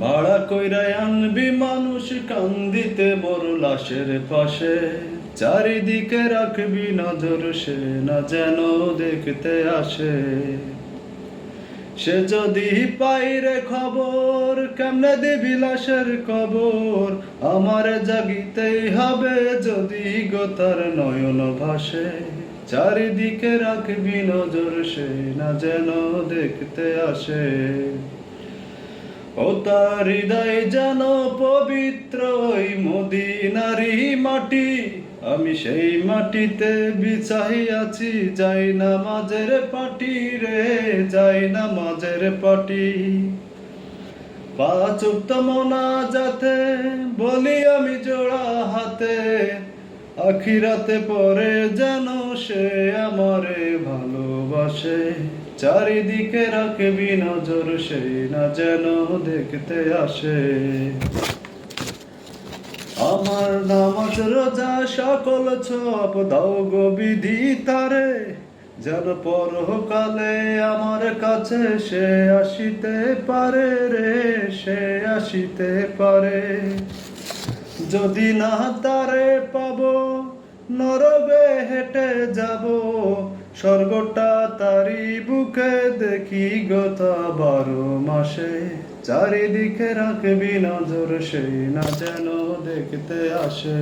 ভাড়া কইরাই আনবি মানুষ কান্দিতে বড় লাশের পাশে। চারিদিকে রাখবি নজর, সে না যেন দেখতে আসে। সে যদি পাইরে খবর, কেমনে দিবি লাশের কবর? আমার জাগিতেই হবে যদি গোতার নয়ন ভাসে। চারিদিকে রাখবি নজর, সে না যেন দেখতে আসে। ও তার হৃদয় যেন পবিত্র ওই মদিনারি মাটি। আমি সেই মাটিতে বিছাই আছি, যাই না মাঝের পাটি রে, যাই না মাঝের পাটি। পাঁচ মনা যাতে বলি আমি জোড়া হাতে, আখিরাতে পরে যেন সে আমারে ভালোবাসে। চারিদিকে রাখবি নজর সে না যেন দেখতে আসে। আমার নামাজ রোজা সকল ছপ দাও গো বিধি তারে, যেন পরকালে আমার কাছে সে আসিতে পারে রে, সে আসিতে পারে। যদি না তারে পাব নরবে হেঁটে যাব, স্বর্গটা তারি বুকে দেখি গত বারো মাসে। চারিদিকে রাখবি নজর সেই না যেন দেখতে আসে।